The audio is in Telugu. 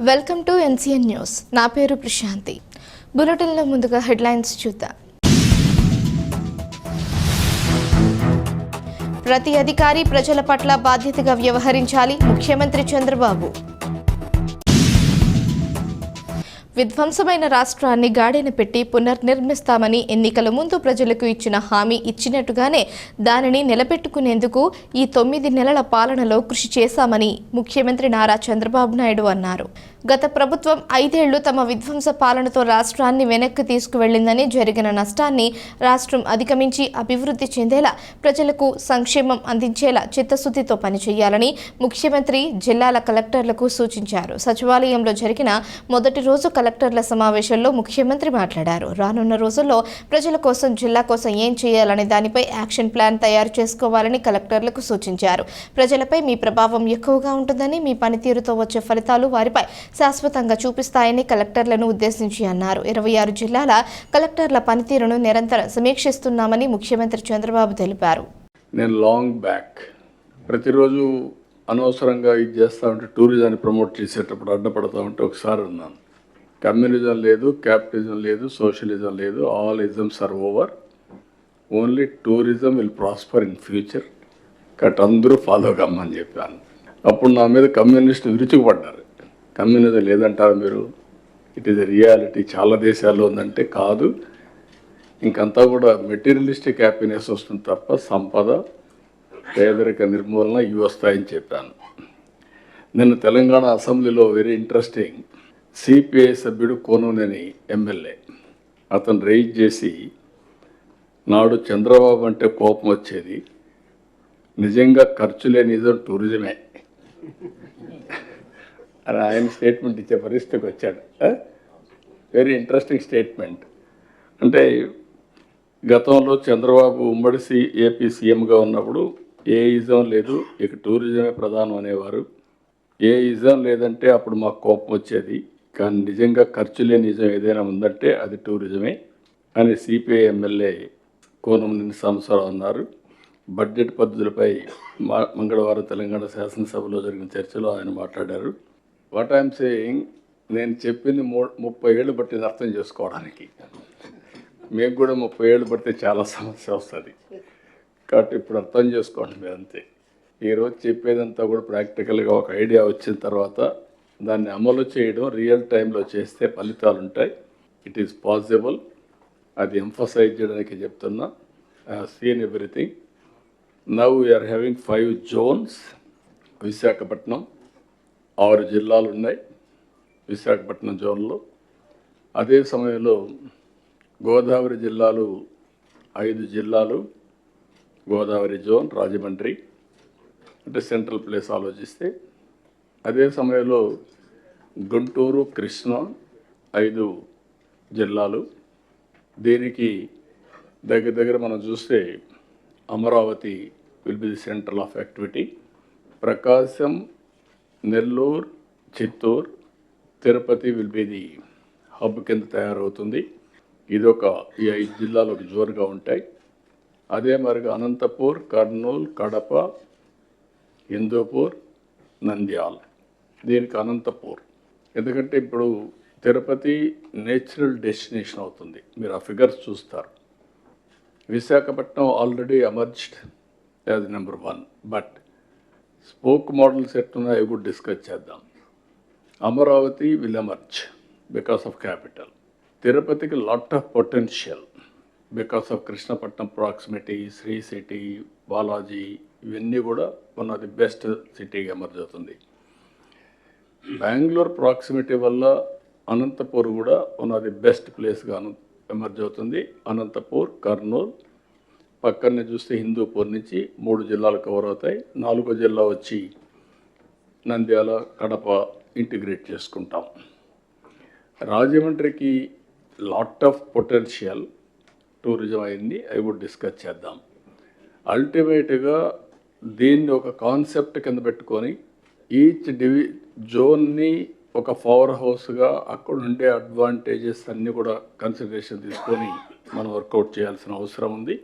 Welcome to NCN news. నా పేరు ప్రశాంతి. బులెటిన్లో ముందుగా హెడ్లైన్స్ చూద్దాం. ప్రతి అధికారి ప్రజల పట్ల బాధ్యతగా వ్యవహరించాలి ముఖ్యమంత్రి చంద్రబాబు. విధ్వంసమైన రాష్ట్రాన్ని గాడిన పెట్టి పునర్నిర్మిస్తామని ఎన్నికల ముందు ప్రజలకు ఇచ్చిన హామీ ఇచ్చినట్టుగానే దానిని నిలబెట్టుకునేందుకు ఈ తొమ్మిది నెలల పాలనలో కృషి చేశామని ముఖ్యమంత్రి నారా చంద్రబాబు నాయుడు అన్నారు. గత ప్రభుత్వం ఐదేళ్ళు తమ విధ్వంస పాలనతో రాష్ట్రాన్ని వెనక్కి తీసుకువెళ్ళిందని జరిగిన నష్టాన్ని రాష్ట్రం అధిగమించి అభివృద్ధి చెందేలా ప్రజలకు సంక్షేమం అందించేలా చిత్తశుద్ధితో పనిచేయాలని ముఖ్యమంత్రి జిల్లాల కలెక్టర్లకు సూచించారు. సచివాలయంలో జరిగిన మొదటి రోజు కలెక్టర్ల సమావేశంలో ముఖ్యమంత్రి మాట్లాడారు. రానున్న రోజుల్లో ప్రజల కోసం జిల్లా కోసం ఏం చేయాలనే దానిపై యాక్షన్ ప్లాన్ తయారు చేసుకోవాలని కలెక్టర్లకు సూచించారు. ప్రజలపై మీ ప్రభావం ఎక్కువగా ఉంటుందని మీ పనితీరుతో వచ్చే ఫలితాలు వారిపై శాశ్వతంగా చూపిస్తాయని కలెక్టర్లను ఉద్దేశించి అన్నారు. ఇరవై ఆరు జిల్లాల కలెక్టర్ల పనితీరును నిరంతరం సమీక్షిస్తున్నామని ముఖ్యమంత్రి చంద్రబాబు తెలిపారు. నేను లాంగ్ బ్యాక్ ప్రతిరోజు అనవసరంగా ఇది చేస్తూ ఉంటే టూరిజాన్ని ప్రమోట్ చేసేటప్పుడు అడ్డపడతా ఉంటే ఒకసారి ఉన్నాను కమ్యూనిజం లేదు క్యాపిటలిజం లేదు సోషలిజం లేదు all isms are over only tourism will prosper in future cut అందరూ ఫాలో కమ్మని చెప్పాను. అప్పుడు నా మీద కమ్యూనిస్ట్ విరుచుకుపడ్డారు. కమ్యూనిజం లేదంటారు మీరు. ఇట్ ఈస్ రియాలిటీ చాలా దేశాల్లో ఉందంటే కాదు. ఇంకంతా కూడా మెటీరియలిస్టిక్ హ్యాపీనెస్ వస్తుంది తప్ప సంపద పేదరిక నిర్మూలన ఇవి వస్తాయని చెప్పాను. నిన్న తెలంగాణ అసెంబ్లీలో వెరీ ఇంట్రెస్టింగ్ సిపిఐ సభ్యుడు కోనూనేని ఎమ్మెల్యే అతను రైజ్ చేసి నాడు చంద్రబాబు అంటే కోపం వచ్చేది. నిజంగా ఖర్చు లేని నిజం టూరిజమే అని ఆయన స్టేట్మెంట్ ఇచ్చే పరిస్థితికి వచ్చాడు. వెరీ ఇంట్రెస్టింగ్ స్టేట్మెంట్ అంటే గతంలో చంద్రబాబు ఉమ్మడి సి ఏపీ సీఎంగా ఉన్నప్పుడు ఏ ఇజం లేదు ఇక టూరిజమే ప్రధానం అనేవారు. ఏ ఇజం లేదంటే అప్పుడు మాకు కోపం వచ్చేది. కానీ నిజంగా ఖర్చు లేని నిజం ఏదైనా ఉందంటే అది టూరిజమే అని సిపిఐ ఎమ్మెల్యే కోనం సంవత్సరాలు అన్నారు. బడ్జెట్ పద్ధతులపై మా మంగళవారం తెలంగాణ శాసనసభలో జరిగిన చర్చలో ఆయన మాట్లాడారు. వాట్ ఐఎమ్ సేయింగ్ నేను చెప్పింది మూ ముప్పై ఏళ్ళు బట్టి అర్థం చేసుకోవడానికి. మీకు కూడా ముప్పై ఏళ్ళు పడితే చాలా సమస్య వస్తుంది. కాబట్టి ఇప్పుడు అర్థం చేసుకోండి మీరు అంతే. ఈరోజు చెప్పేదంతా కూడా ప్రాక్టికల్గా ఒక ఐడియా వచ్చిన తర్వాత దాన్ని అమలు చేయడం రియల్ టైంలో చేస్తే ఫలితాలు ఉంటాయి. ఇట్ ఈస్ పాసిబుల్ అది ఎంఫసైజ్ చేయడానికి చెప్తున్నా. I seen everything now we're having five zones Visakhapatnam ఆరు జిల్లాలు ఉన్నాయి విశాఖపట్నం జోన్లో. అదే సమయంలో గోదావరి జిల్లాలు ఐదు జిల్లాలు. గోదావరి జోన్ రాజమండ్రి అంటే సెంట్రల్ ప్లేస్ ఆలోచిస్తే. అదే సమయంలో గుంటూరు కృష్ణా ఐదు జిల్లాలు. దీనికి దగ్గర దగ్గర మనం చూస్తే Amaravati will be the central of activity. Prakasam Nellore Chittoor Tirupati will be the hub కింద తయారవుతుంది. ఇది ఒక ఈ ఐదు జిల్లాలు ఒక జోరుగా ఉంటాయి. అదే మరిగా అనంతపూర్ కర్నూలు కడప హిందూపూర్ నంద్యాల. దీనికి అనంతపూర్. ఎందుకంటే ఇప్పుడు తిరుపతి నేచురల్ డెస్టినేషన్ అవుతుంది. మీరు ఆ ఫిగర్స్ చూస్తారు. Visakhapatnam already emerged as number one but spoke models ఎట్టున్నాయో కూడా డిస్కస్ చేద్దాం. Amaravati will emerge because of capital తిరుపతికి lot of potential because of Krishnapatnam proximity Sri City Balaji ఇవన్నీ కూడా వన్ ఆఫ్ ది బెస్ట్ సిటీగా ఎమర్జ్ అవుతుంది. బెంగళూరు ప్రాక్సిమిటీ వల్ల అనంతపూర్ కూడా వన్ ఆఫ్ ది బెస్ట్ ప్లేస్గా ఎమర్జ్ అవుతుంది. అనంతపూర్ కర్నూలు పక్కనే చూస్తే హిందూపూర్ నుంచి మూడు జిల్లాలు కవర్ అవుతాయి. నాలుగో జిల్లా వచ్చి నంద్యాల కడప ఇంటిగ్రేట్ చేసుకుంటాం. రాజమండ్రికి లాట్ ఆఫ్ పొటెన్షియల్ టూరిజం అయింది. అవి కూడా డిస్కస్ చేద్దాం. అల్టిమేట్గా దీన్ని ఒక కాన్సెప్ట్ కింద పెట్టుకొని ఈచ్ డివి జోన్ని ఒక పవర్ హౌస్గా అక్కడ ఉండే అడ్వాంటేజెస్ అన్నీ కూడా కన్సిడరేషన్ తీసుకొని మనం వర్కౌట్ చేయాల్సిన అవసరం ఉంది.